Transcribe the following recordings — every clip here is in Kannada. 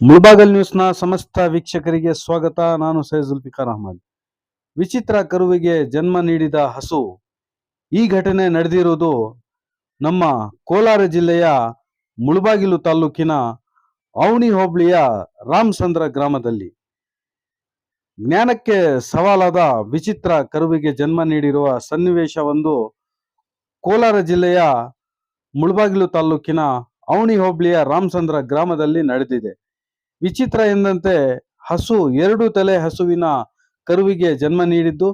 ಮುಳಬಾಗಲ್ ನ್ಯೂಸ್ನ ಸಮಸ್ತ ವೀಕ್ಷಕರಿಗೆ ಸ್ವಾಗತ. ನಾನು ಸೈಯದ್ ಜುಲ್ಫಿಕಾರ್ ಅಹಮದ್. ವಿಚಿತ್ರ ಕರುವಿಗೆ ಜನ್ಮ ನೀಡಿದ ಹಸು. ಈ ಘಟನೆ ನಡೆದಿರುವುದು ನಮ್ಮ ಕೋಲಾರ ಜಿಲ್ಲೆಯ ಮುಳಬಾಗಿಲು ತಾಲೂಕಿನ ಅವಣಿ ಹೋಬಳಿಯ ರಾಮಚಂದ್ರ ಗ್ರಾಮದಲ್ಲಿ. ಜ್ಞಾನಕ್ಕೆ ಸವಾಲಾದ ವಿಚಿತ್ರ ಕರುವಿಗೆ ಜನ್ಮ ನೀಡಿರುವ ಸನ್ನಿವೇಶವೊಂದು ಕೋಲಾರ ಜಿಲ್ಲೆಯ ಮುಳಬಾಗಿಲು ತಾಲೂಕಿನ ಅವಣಿ ಹೋಬಳಿಯ ರಾಮಚಂದ್ರ ಗ್ರಾಮದಲ್ಲಿ ನಡೆದಿದೆ. ವಿಚಿತ್ರ ಎಂದಂತೆ ಹಸು ಎರಡು ತಲೆ ಹಸುವಿನ ಕರುವಿಗೆ ಜನ್ಮ ನೀಡಿದ್ದು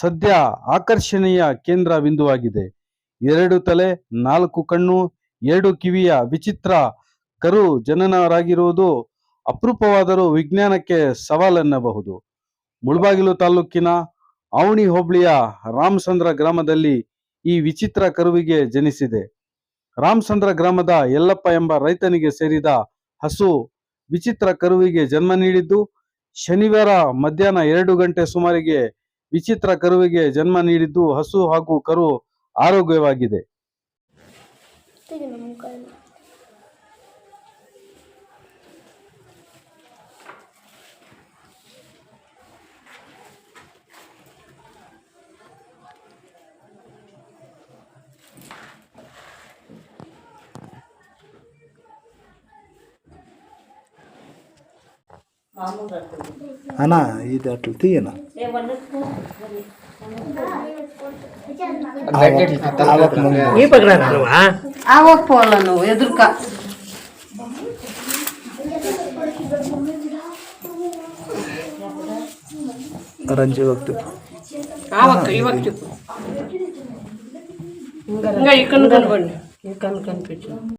ಸದ್ಯ ಆಕರ್ಷಣೀಯ ಕೇಂದ್ರ ಬಿಂದುವಾಗಿದೆ. ಎರಡು ತಲೆ, ನಾಲ್ಕು ಕಣ್ಣು, ಎರಡು ಕಿವಿಯ ವಿಚಿತ್ರ ಕರು ಜನನರಾಗಿರುವುದು ಅಪರೂಪವಾದರೂ ವಿಜ್ಞಾನಕ್ಕೆ ಸವಾಲೆನ್ನಬಹುದು. ಮುಳಬಾಗಿಲು ತಾಲೂಕಿನ ಅವಣಿ ಹೋಬಳಿಯ ರಾಮಚಂದ್ರ ಗ್ರಾಮದಲ್ಲಿ ಈ ವಿಚಿತ್ರ ಕರುವಿಗೆ ಜನಿಸಿದೆ. ರಾಮಚಂದ್ರ ಗ್ರಾಮದ ಯಲ್ಲಪ್ಪ ಎಂಬ ರೈತನಿಗೆ ಸೇರಿದ ಹಸು ವಿಚಿತ್ರ ಕರುವಿಗೆ ಜನ್ಮ ನೀಡಿದ್ದು ಶನಿವಾರ ಮಧ್ಯಾಹ್ನ ಎರಡು ಗಂಟೆ ಸುಮಾರಿಗೆ ವಿಚಿತ್ರ ಕರುವಿಗೆ ಜನ್ಮ ನೀಡಿದ್ದು ಹಸು ಹಾಗೂ ಕರು ಆರೋಗ್ಯವಾಗಿದೆ. అన్నా ఇది అట్లా తీయనా? పోల నువ్వు ఎదురుక. రంజీ వక్తి ఇంకా ఇక్కడ కనపడి ఇక్కడ కనిపించు